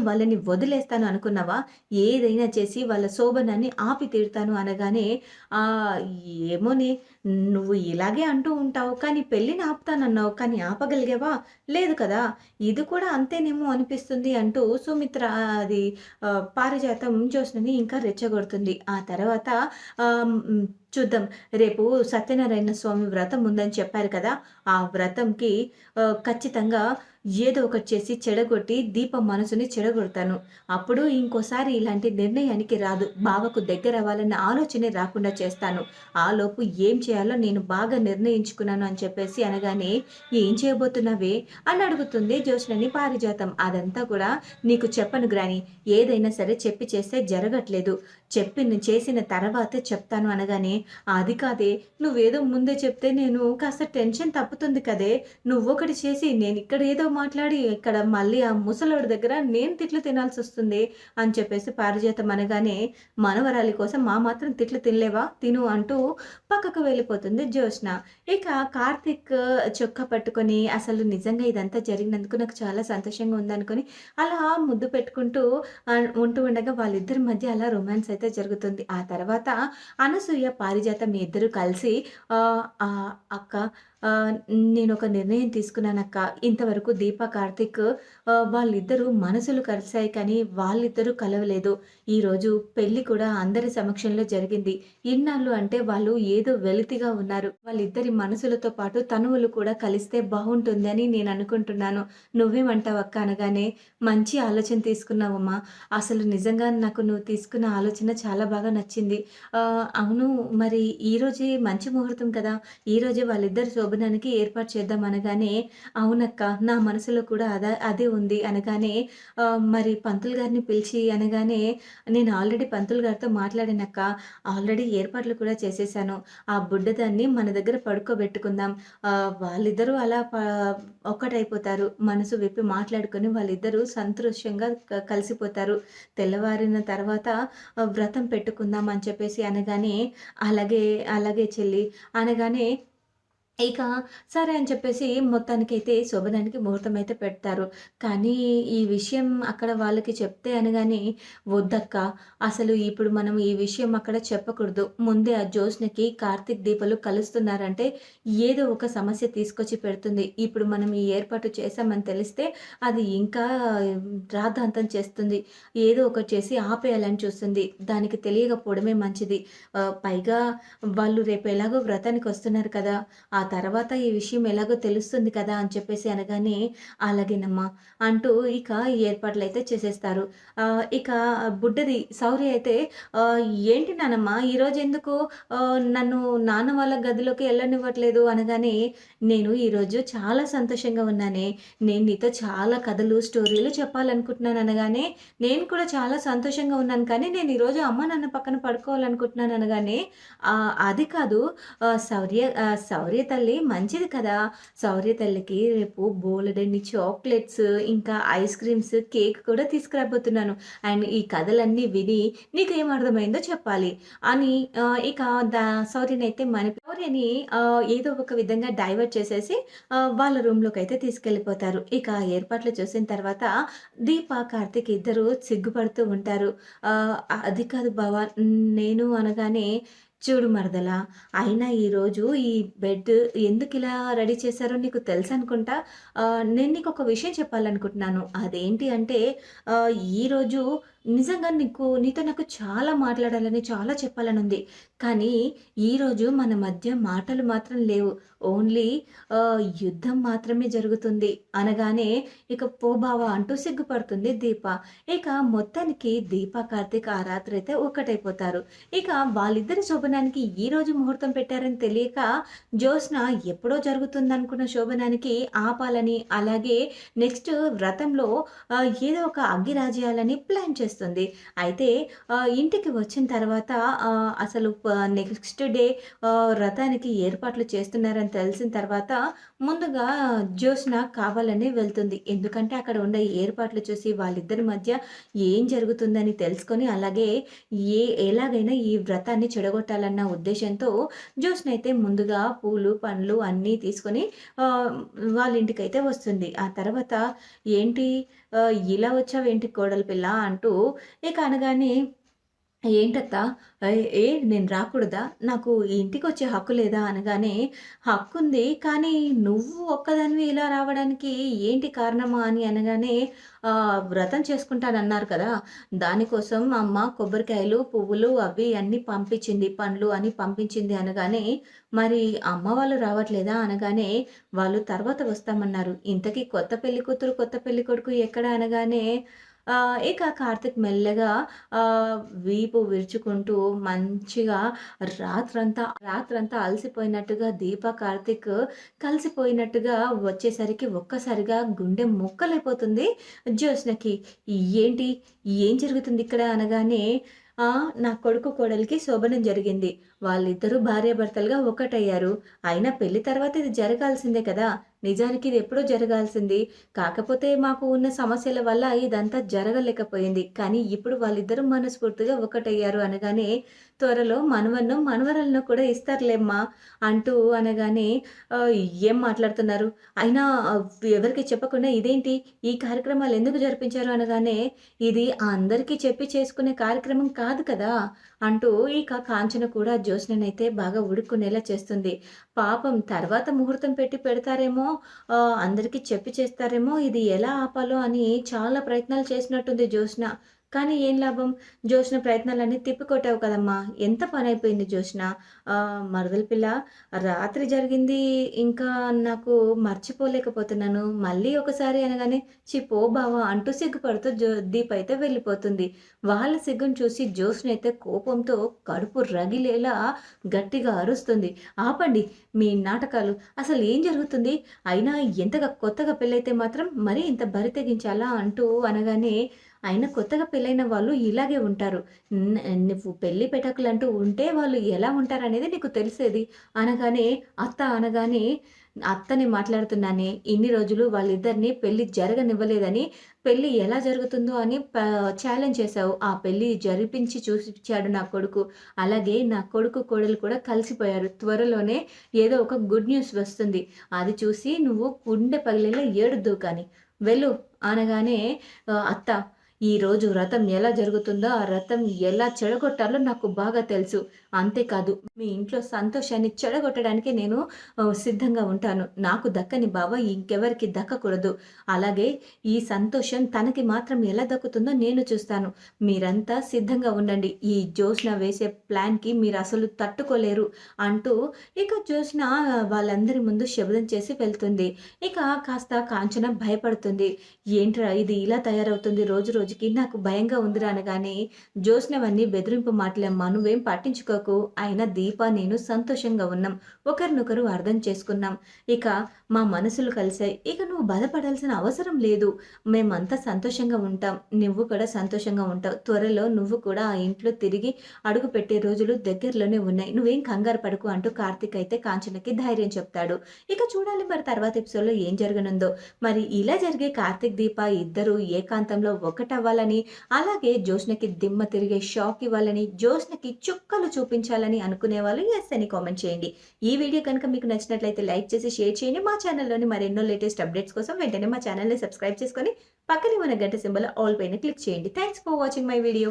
వాళ్ళని వదిలేస్తాను అనుకున్నావా? ఏదైనా చేసి వాళ్ళ శోభనాన్ని ఆపి తీరుతాను అనగానే ఆ ఏమోని నువ్వు ఇలాగే అంటూ ఉంటావు కానీ పెళ్ళిని ఆపుతానన్నావు కానీ ఆపగలిగావా? లేదు కదా ఇది కూడా అంతేనేమో అనిపిస్తుంది అంటూ సుమిత్ర అది పారిజాతం జ్యోత్స్నని ఇంకా రెచ్చగొడుతుంది. ఆ తర్వాత ఆ, చూద్దాం. రేపు సత్యనారాయణ స్వామి వ్రతం ఉందని చెప్పారు కదా ఆ వ్రతంకి ఖచ్చితంగా ఏదో ఒకటి చేసి చెడగొట్టి దీప మనసుని చెడగొడతాను. అప్పుడు ఇంకోసారి ఇలాంటి నిర్ణయానికి రాదు. బావకు దగ్గర అవ్వాలన్న ఆలోచనే రాకుండా చేస్తాను. ఆ లోపు ఏం చేయాలో నేను బాగా నిర్ణయించుకున్నాను అని చెప్పేసి అనగానే ఏం చేయబోతున్నావే? అని అడుగుతుంది జ్యోత్స్నని పారిజాతం. అదంతా కూడా నీకు చెప్పను గ్రాని. ఏదైనా సరే చెప్పి చేస్తే జరగట్లేదు. చెప్పి చేసిన తర్వాత చెప్తాను అనగానే అది కాదే నువ్వేదో ముందే చెప్తే నేను కాస్త టెన్షన్ తప్పుతుంది కదే. నువ్వొకటి చేసి నేను ఇక్కడ ఏదో మాట్లాడి ఇక్కడ మళ్ళీ ఆ ముసలోడి దగ్గర నేను తిట్లు తినాల్సి వస్తుంది అని చెప్పేసి పారిజాతం అనగానే మనవరాలి కోసం మా మాత్రం తిట్లు తినలేవా? తిను అంటూ పక్కకు వెళ్ళిపోతుంది జ్యోత్స్న. ఇక కార్తిక్ చొక్కా పట్టుకొని అసలు నిజంగా ఇదంతా జరిగినందుకు నాకు చాలా సంతోషంగా ఉందనుకొని అలా ముద్దు పెట్టుకుంటూ ఉంటూ ఉండగా వాళ్ళిద్దరి మధ్య అలా రొమాన్స్ అయితే జరుగుతుంది. ఆ తర్వాత అనసూయ పారిజాత మీ ఇద్దరు కలిసి ఆ, ఆ, అక్క నేను ఒక నిర్ణయం తీసుకున్నానక్క. ఇంతవరకు దీప కార్తిక్ వాళ్ళిద్దరూ మనసులు కలిశాయి కానీ వాళ్ళిద్దరూ కలవలేదు. ఈరోజు పెళ్ళి కూడా అందరి సమక్షంలో జరిగింది. ఇన్నాళ్ళు అంటే వాళ్ళు ఏదో వెలితిగా ఉన్నారు. వాళ్ళిద్దరి మనసులతో పాటు తనువులు కూడా కలిస్తే బాగుంటుందని నేను అనుకుంటున్నాను. నువ్వేమంటావక్క అనగానే మంచి ఆలోచన తీసుకున్నావమ్మా. అసలు నిజంగా నాకు నువ్వు తీసుకున్న ఆలోచన చాలా బాగా నచ్చింది. అవును మరి ఈ రోజే మంచి ముహూర్తం కదా. ఈరోజే వాళ్ళిద్దరు శోభనానికి ఏర్పాటు చేద్దాం అనగానే అవునక్క నా మనసులో కూడా అదే అదే ఉంది అనగానే మరి పంతులు గారిని పిలిచి అనగానే నేను ఆల్రెడీ పంతులు గారితో మాట్లాడానక్క. ఆల్రెడీ ఏర్పాట్లు కూడా చేసేసాను ఆ బుడ్డదాన్ని మన దగ్గర పడుకోబెట్టుకుందాం. వాళ్ళిద్దరూ అలా ప- ఒక్కటైపోతారు. మనసు విప్పి మాట్లాడుకొని వాళ్ళిద్దరూ సంతోషంగా కలిసిపోతారు. తెల్లవారిన తర్వాత వ్రతం పెట్టుకుందాం అని చెప్పేసి అనగానే అలాగే అలాగే చెల్లి అనగానే ఇక సరే అని చెప్పేసి మొత్తానికైతే శోభనానికి ముహూర్తం అయితే పెడతారు. కానీ ఈ విషయం అక్కడ వాళ్ళకి చెప్తే అనగానే వద్దక్క అసలు ఇప్పుడు మనం ఈ విషయం అక్కడ చెప్పకూడదు. ముందే ఆ జ్యోత్స్నకి కార్తిక్ దీపలు కలుస్తున్నారంటే ఏదో ఒక సమస్య తీసుకొచ్చి పెడుతుంది. ఇప్పుడు మనం ఈ ఏర్పాటు చేశామని తెలిస్తే అది ఇంకా రాద్ధాంతం చేస్తుంది. ఏదో ఒకటి చేసి ఆపేయాలని చూస్తుంది. దానికి తెలియకపోవడమే మంచిది. పైగా వాళ్ళు రేపు ఎలాగో వ్రతానికి వస్తున్నారు కదా. ఆ తర్వాత ఈ విషయం ఎలాగో తెలుస్తుంది కదా అని చెప్పేసి అనగానే అలాగేనమ్మా అంటూ ఇక ఈ ఏర్పాట్లు అయితే చేసేస్తారు ఇక బుడ్డది సౌరి అయితే ఏంటి నానమ్మ ఈరోజు ఎందుకు నన్ను నాన్న వాళ్ళ గదిలోకి వెళ్ళనివ్వట్లేదు అనగానే నేను ఈరోజు చాలా సంతోషంగా ఉన్నానే నేను నీతో చాలా కథలు స్టోరీలు చెప్పాలనుకుంటున్నాను అనగానే నేను కూడా చాలా సంతోషంగా ఉన్నాను కానీ నేను ఈరోజు అమ్మ నాన్న పక్కన పడుకోవాలనుకుంటున్నాను అనగానే అది కాదు సౌర్య శౌర్య శౌర్య తల్లి మంచిది కదా? శౌర్య తల్లికి రేపు బోలెడన్ని చాక్లెట్స్ ఇంకా ఐస్ క్రీమ్స్ కేక్ కూడా తీసుకురాబోతున్నాను. అండ్ ఈ కథలన్నీ విని నీకు ఏం అర్థమైందో చెప్పాలి. అని ఇక దా శౌర్యని మన శౌర్యని ఏదో ఒక విధంగా డైవర్ట్ చేసేసి వాళ్ళ రూమ్లోకి అయితే తీసుకెళ్ళిపోతారు. ఇక ఏర్పాట్లు చూసిన తర్వాత దీప కార్తిక్ ఇద్దరు సిగ్గుపడుతూ ఉంటారు. అది కాదు బావా నేను అనగానే చూడు మరదలా అయినా ఈరోజు ఈ బెడ్ ఎందుకు ఇలా రెడీ చేశారో నీకు తెలుసు అనుకుంటా? నేను నీకు ఒక విషయం చెప్పాలనుకుంటున్నాను. అదేంటి అంటే ఈరోజు నిజంగా నీకు నీతో నాకు చాలా మాట్లాడాలని చాలా చెప్పాలని ఉంది కానీ ఈరోజు మన మధ్య మాటలు మాత్రం లేవు. ఓన్లీ యుద్ధం మాత్రమే జరుగుతుంది అనగానే ఇక పోబావా అంటూ సిగ్గుపడుతుంది దీప. ఇక మొత్తానికి దీప కార్తీక్ ఆ రాత్రి అయితే ఒక్కటైపోతారు. ఇక వాళ్ళిద్దరి శోభనానికి ఈ రోజు ముహూర్తం పెట్టారని తెలియక జ్యోత్స్న ఎప్పుడో జరుగుతుంది అనుకున్న శోభనానికి ఆపాలని అలాగే నెక్స్ట్ వ్రతంలో ఏదో ఒక అగ్గి రాజేయాలని ప్లాన్ చేస్తుంది అయితే ఇంటికి వచ్చిన తర్వాత అసలు నెక్స్ట్ డే వ్రతానికి ఏర్పాట్లు చేస్తున్నారని తెలిసిన తర్వాత ముందుగా జ్యోత్స్న కావాలని వెళ్తుంది. ఎందుకంటే అక్కడ ఉండే ఏర్పాట్లు చూసి వాళ్ళిద్దరి మధ్య ఏం జరుగుతుందని తెలుసుకొని అలాగే ఏ ఎలాగైనా ఈ వ్రతాన్ని చెడగొట్టాలన్న ఉద్దేశంతో జ్యోత్స్న అయితే ముందుగా పూలు పండ్లు అన్నీ తీసుకొని వాళ్ళ వాళ్ళ ఇంటికైతే వస్తుంది. ఆ తర్వాత ఏంటి? ఇలా వచ్చావేంటి కోడలి పిల్ల? అంటూ ఇక అనగానే ఏంటత్తా ఏ నేను రాకూడదా? నాకు ఇంటికి వచ్చే హక్కు లేదా? అనగానే హక్కుంది. కానీ నువ్వు ఒక్కదానివి ఇలా రావడానికి ఏంటి కారణమా? అని అనగానే వ్రతం చేసుకుంటానన్నారు కదా! దానికోసం అమ్మ కొబ్బరికాయలు, పువ్వులు అవి అన్నీ పంపించింది. పండ్లు అని పంపించింది అనగానే, మరి అమ్మ వాళ్ళు రావట్లేదా? అనగానే, వాళ్ళు తర్వాత వస్తామన్నారు. ఇంతకీ కొత్త పెళ్ళికూతురు, కొత్త పెళ్ళికొడుకు ఎక్కడ? అనగానే ఇక కార్తిక్ మెల్లగా వీపు విరుచుకుంటూ మంచిగా రాత్రంతా రాత్రంతా అలసిపోయినట్టుగా దీప, కార్తిక్ కలిసిపోయినట్టుగా వచ్చేసరికి ఒక్కసారిగా గుండె ముక్కలైపోతుంది జ్యోత్స్నకి. ఏంటి? ఏం జరుగుతుంది ఇక్కడ? అనగానే నా కొడుకు, కోడలికి శోభనం జరిగింది. వాళ్ళిద్దరూ భార్యాభర్తలుగా ఒకటయ్యారు అయినా పెళ్ళి తర్వాత ఇది జరగాల్సిందే కదా! నిజానికి ఇది ఎప్పుడో జరగాల్సింది. కాకపోతే మాకు ఉన్న సమస్యల వల్ల ఇదంతా జరగలేకపోయింది. కానీ ఇప్పుడు వాళ్ళిద్దరూ మనస్ఫూర్తిగా ఒకటయ్యారు అనగానే, త్వరలో మనవన్ను మనవరలను కూడా ఇస్తారులేమ్మా అంటూ అనగానే ఏం మాట్లాడుతున్నారు? అయినా ఎవరికి చెప్పకుండా ఇదేంటి? ఈ కార్యక్రమాలు ఎందుకు జరిపించారు? అనగానే, ఇది అందరికీ చెప్పి చేసుకునే కార్యక్రమం కాదు కదా! అంటూ ఇక కాంచన కూడా జ్యోత్స్ననైతే బాగా ఉడుక్కునేలా చేస్తుంది. పాపం తర్వాత ముహూర్తం పెట్టి పెడతారేమో, అందరికీ చెప్పి చేస్తారేమో, ఇది ఎలా ఆపాలో అని చాలా ప్రయత్నాలు చేసినట్టుంది జ్యోత్స్న. కానీ ఏం లాభం? జోష్న ప్రయత్నాలన్నీ తిప్పికొట్టావు కదమ్మా! ఎంత పనైపోయింది అయిపోయింది జోష్న మరదల పిల్ల రాత్రి జరిగింది ఇంకా నాకు మర్చిపోలేకపోతున్నాను. మళ్ళీ ఒకసారి అనగానే, చిపో బావా అంటూ సిగ్గుపడుతూ జో దీప్ అయితే వెళ్ళిపోతుంది. వాళ్ళ సిగ్గును చూసి జోష్న అయితే కోపంతో కడుపు రగిలేలా గట్టిగా అరుస్తుంది. ఆపండి మీ నాటకాలు. అసలు ఏం జరుగుతుంది? అయినా ఎంతగా కొత్తగా పెళ్ళైతే మాత్రం మరీ ఇంత బరి తెగించాలా? అంటూ అనగానే, అయినా కొత్తగా పెళ్ళైన వాళ్ళు ఇలాగే ఉంటారు. నువ్వు పెళ్ళి పెటాకులంటూ ఉంటే వాళ్ళు ఎలా ఉంటారనేది నీకు తెలిసేది. అనగానే అత్త అనగానే, అత్తని మాట్లాడుతున్నానే ఇన్ని రోజులు వాళ్ళిద్దరిని పెళ్ళి జరగనివ్వలేదని, పెళ్ళి ఎలా జరుగుతుందో అని ఛాలెంజ్ చేశావు. ఆ పెళ్ళి జరిపించి చూసిచ్చాడు నా కొడుకు. అలాగే నా కొడుకు, కోడలు కూడా కలిసిపోయారు. త్వరలోనే ఏదో ఒక గుడ్ న్యూస్ వస్తుంది. అది చూసి నువ్వు గుండె పగిలేలా ఏడుద్దు కానీ. వెళ్ళు అనగానే అత్త ఈరోజు వ్రతం ఎలా జరుగుతుందో, ఆ వ్రతం ఎలా చెడగొట్టాలో నాకు బాగా తెలుసు. అంతేకాదు మీ ఇంట్లో సంతోషాన్ని చెడగొట్టడానికి నేను సిద్ధంగా ఉంటాను. నాకు దక్కని బావ ఇంకెవరికి దక్కకూడదు. అలాగే ఈ సంతోషం తనకి మాత్రం ఎలా దక్కుతుందో నేను చూస్తాను. మీరంతా సిద్ధంగా ఉండండి. ఈ జ్యోత్స్న వేసే ప్లాన్‌కి మీరు అసలు తట్టుకోలేరు అంటూ ఇక జ్యోత్స్న వాళ్ళందరి ముందు శబ్దం చేసి వెళ్తుంది. ఇక కాస్త కాంచన భయపడుతుంది. ఏంట్రా ఇది ఇలా తయారవుతుంది రోజు రోజు రోజుకి నాకు భయంగా ఉందిరా అనగానే, జ్యోత్స్నవన్నీ బెదిరింపు మాటలమ్మా నువ్వేం పట్టించుకోకు. అయినా దీప, నేను సంతోషంగా ఉన్నాం. ఒకరినొకరు అర్థం చేసుకున్నాం. ఇక మా మనసులు కలిసాయి. ఇక నువ్వు బాధపడాల్సిన అవసరం లేదు. మేమంతా సంతోషంగా ఉంటాం. నువ్వు కూడా సంతోషంగా ఉంటావు. త్వరలో నువ్వు కూడా ఆ ఇంట్లో తిరిగి అడుగుపెట్టే రోజులు దగ్గరలోనే ఉన్నాయి. నువ్వేం కంగారు పడకు అంటూ కార్తీక్ అయితే కాంచనకి ధైర్యం చెప్తాడు. ఇక చూడాలి మరి తర్వాత ఎపిసోడ్‌లో ఏం జరగనుందో. మరి ఇలా జరిగే కార్తీక్, దీప ఇద్దరూ ఏకాంతంలో ఒకటవ్వాలని, అలాగే జ్యోత్స్నకి దిమ్మ తిరిగే షాక్ ఇవ్వాలని, జ్యోత్స్నకి చుక్కలు చూపించాలని అనుకునే వాళ్ళు ఎస్ అని కామెంట్ చేయండి. ఈ వీడియో కనుక మీకు నచ్చినట్లయితే లైక్ చేసి షేర్ చేయండి. మా ఛానల్‌లోని మరెన్నో లేటెస్ట్ అప్డేట్స్ కోసం వెంటనే మా ఛానల్‌ని సబ్స్క్రైబ్ చేసుకొని పక్కనే ఉన్న గంట సింబల్ ఆల్ పైన క్లిక్ చేయండి. Thanks for watching my video.